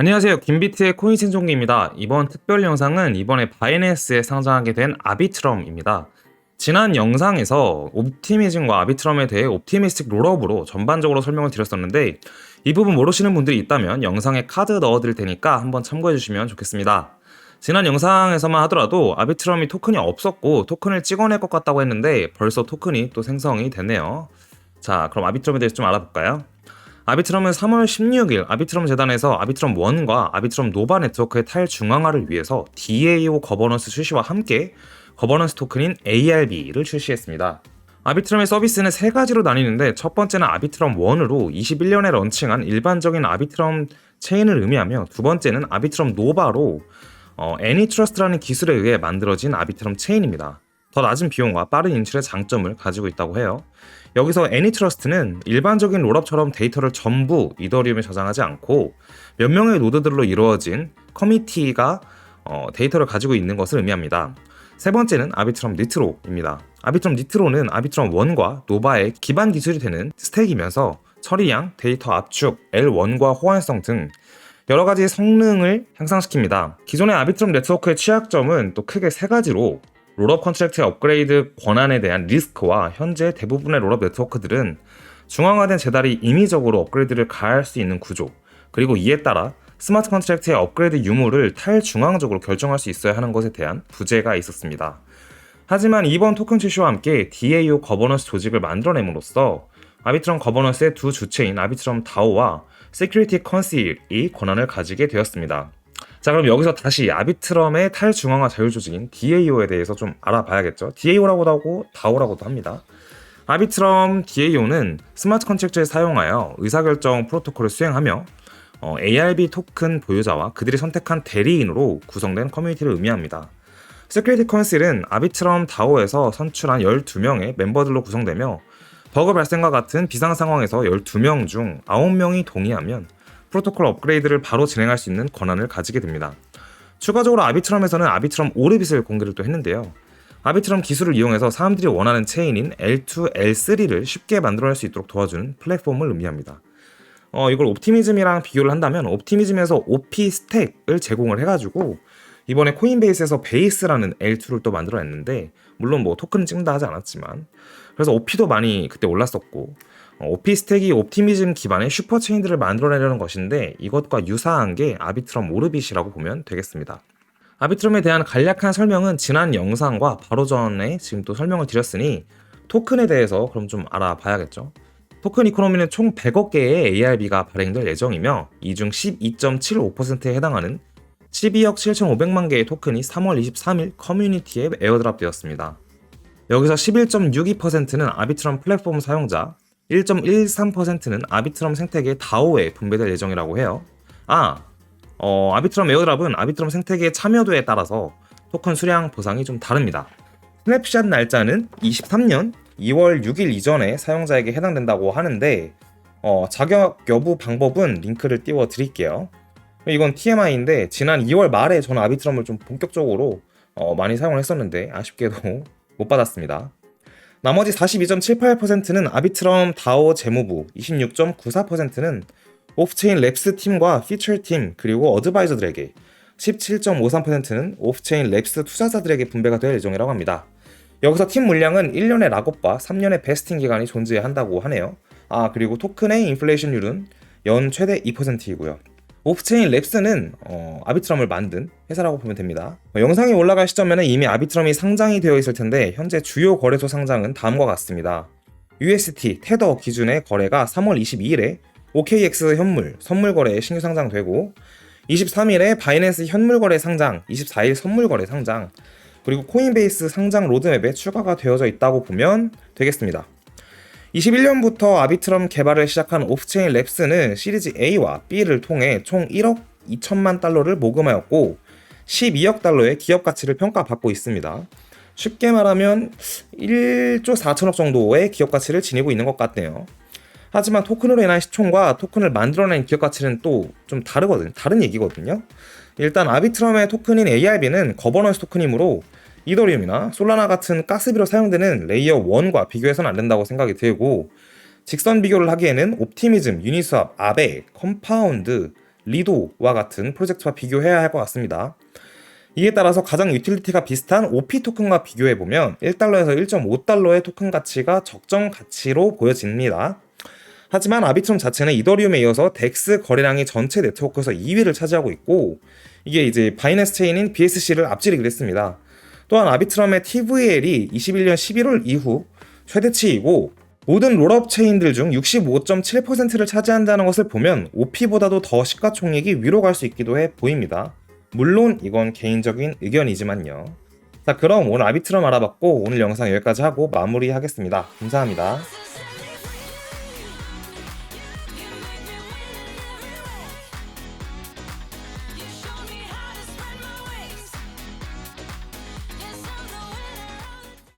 안녕하세요. 김비트의 코인 생존기입니다. 이번 특별 영상은 이번에 바이낸스에 상장하게 된 아비트럼입니다. 지난 영상에서 옵티미즘과 아비트럼에 대해 옵티미스틱 롤업으로 전반적으로 설명을 드렸었는데 이 부분 모르시는 분들이 있다면 영상에 카드 넣어드릴 테니까 한번 참고해 주시면 좋겠습니다. 지난 영상에서만 하더라도 아비트럼이 토큰이 없었고 토큰을 찍어낼 것 같다고 했는데 벌써 토큰이 또 생성이 됐네요. 자, 그럼 아비트럼에 대해서 좀 알아볼까요? 아비트럼은 3월 16일 아비트럼 재단에서 아비트럼 1과 아비트럼 노바 네트워크의 탈중앙화를 위해서 DAO 거버넌스 출시와 함께 거버넌스 토큰인 ARB를 출시했습니다. 아비트럼의 서비스는 세 가지로 나뉘는데 첫 번째는 아비트럼 1으로 21년에 런칭한 일반적인 아비트럼 체인을 의미하며 두 번째는 아비트럼 노바로 어, 애니트러스트라는 기술에 의해 만들어진 아비트럼 체인입니다. 더 낮은 비용과 빠른 인출의 장점을 가지고 있다고 해요. 여기서 애니트러스트는 일반적인 롤업처럼 데이터를 전부 이더리움에 저장하지 않고 몇 명의 노드들로 이루어진 커미티가 어, 데이터를 가지고 있는 것을 의미합니다. 세 번째는 아비트럼 니트로입니다. 아비트럼 니트로는 아비트럼 1과 노바의 기반 기술이 되는 스택이면서 처리량, 데이터 압축, L1과 호환성 등 여러 가지 성능을 향상시킵니다. 기존의 아비트럼 네트워크의 취약점은 또 크게 세 가지로 롤업 컨트랙트의 업그레이드 권한에 대한 리스크와 현재 대부분의 롤업 네트워크들은 중앙화된 재달이 임의적으로 업그레이드를 가할 수 있는 구조, 그리고 이에 따라 스마트 컨트랙트의 업그레이드 유무를 탈중앙적으로 결정할 수 있어야 하는 것에 대한 부재가 있었습니다. 하지만 이번 토큰 출시와 함께 DAO 거버넌스 조직을 만들어냄으로써 아비트럼 거버넌스의 두 주체인 아비트럼 다오와 세큐리티 컨실이 권한을 가지게 되었습니다. 자 그럼 여기서 다시 아비트럼의 탈중앙화 자율조직인 DAO에 대해서 좀 알아봐야겠죠. DAO라고도 하고 DAO라고도 합니다. 아비트럼 DAO는 스마트 컨트랙트를 사용하여 의사결정 프로토콜을 수행하며 어, ARB 토큰 보유자와 그들이 선택한 대리인으로 구성된 커뮤니티를 의미합니다. 세큐리티 컨실은 아비트럼 다오에서 선출한 12명의 멤버들로 구성되며 버그 발생과 같은 비상 상황에서 12명 중 9명이 동의하면 프로토콜 업그레이드를 바로 진행할 수 있는 권한을 가지게 됩니다. 추가적으로 아비트럼에서는 아비트럼 오르빗을 공개를 또 했는데요. 아비트럼 기술을 이용해서 사람들이 원하는 체인인 L2, L3를 쉽게 만들어낼 수 있도록 도와주는 플랫폼을 의미합니다. 어, 이걸 옵티미즘이랑 비교를 한다면 옵티미즘에서 OP 스택을 제공을 해가지고 이번에 코인베이스에서 베이스라는 L2를 또 만들어냈는데 물론 뭐 토큰 찍는다 하지 않았지만 그래서 OP도 많이 그때 올랐었고 스택이 옵티미즘 기반의 슈퍼체인들을 만들어내려는 것인데 이것과 유사한 게 아비트럼 오르빗이라고 보면 되겠습니다. 아비트럼에 대한 간략한 설명은 지난 영상과 바로 전에 지금 또 설명을 드렸으니 토큰에 대해서 그럼 좀 알아봐야겠죠. 토큰 이코노미는 총 100억 개의 ARB가 발행될 예정이며 이 중 12.75%에 해당하는 12억 7,500만 개의 토큰이 3월 23일 커뮤니티에 에어드랍 되었습니다. 여기서 11.62%는 아비트럼 플랫폼 사용자, 1.13%는 아비트럼 생태계 다오에 분배될 예정이라고 해요. 아, 어, 아비트럼 에어드랍은 아비트럼 생태계 참여도에 따라서 토큰 수량 보상이 좀 다릅니다. 스냅샷 날짜는 23년 2월 6일 이전에 사용자에게 해당된다고 하는데 어, 자격 여부 방법은 링크를 띄워 드릴게요. 이건 TMI인데 지난 2월 말에 저는 아비트럼을 좀 본격적으로 어, 많이 사용을 했었는데 아쉽게도 못 받았습니다. 나머지 42.78%는 아비트럼 다오 재무부, 26.94%는 오프체인 랩스 팀과 피처 팀 그리고 어드바이저들에게 17.53%는 오프체인 랩스 투자자들에게 분배가 될 예정이라고 합니다. 여기서 팀 물량은 1년의 락업과 3년의 베스팅 기간이 존재한다고 하네요. 아 그리고 토큰의 인플레이션율은 연 최대 2%이고요. 오프체인 랩스는 어, 아비트럼을 만든 회사라고 보면 됩니다. 어, 영상이 올라갈 시점에는 이미 아비트럼이 상장이 되어 있을 텐데 현재 주요 거래소 상장은 다음과 같습니다. UST 테더 기준의 거래가 3월 22일에 OKX 현물 선물 거래에 신규 상장되고 23일에 바이낸스 현물 거래 상장, 24일 선물 거래 상장, 그리고 코인베이스 상장 로드맵에 추가가 되어져 있다고 보면 되겠습니다. 21년부터 아비트럼 개발을 시작한 오프체인 랩스는 시리즈 A와 B를 통해 총 1억 2천만 달러를 모금하였고 12억 달러의 기업 가치를 평가받고 있습니다. 쉽게 말하면 1조 4천억 정도의 기업 가치를 지니고 있는 것 같네요. 하지만 토큰으로 인한 시총과 토큰을 만들어낸 기업 가치는 또 좀 다르거든요. 다른 얘기거든요. 일단 아비트럼의 토큰인 ARB는 거버넌스 토큰이므로 이더리움이나 솔라나 같은 가스비로 사용되는 레이어 1과 비교해서는 안 된다고 생각이 들고 직선 비교를 하기에는 옵티미즘, 유니스왑, 아베, 컴파운드, 리도와 같은 프로젝트와 비교해야 할 것 같습니다. 이에 따라서 가장 유틸리티가 비슷한 OP 토큰과 비교해보면 1달러에서 1.5달러의 토큰 가치가 적정 가치로 보여집니다. 하지만 아비트럼 자체는 이더리움에 이어서 덱스 거래량이 전체 네트워크에서 2위를 차지하고 있고 이게 이제 바이낸스 체인인 BSC를 앞지르기도 했습니다. 또한 아비트럼의 TVL이 21년 11월 이후 최대치이고 모든 롤업 체인들 중 65.7%를 차지한다는 것을 보면 OP보다도 더 시가총액이 위로 갈 수 있기도 해 보입니다. 물론 이건 개인적인 의견이지만요. 자 그럼 오늘 아비트럼 알아봤고 오늘 영상 여기까지 하고 마무리하겠습니다. 감사합니다.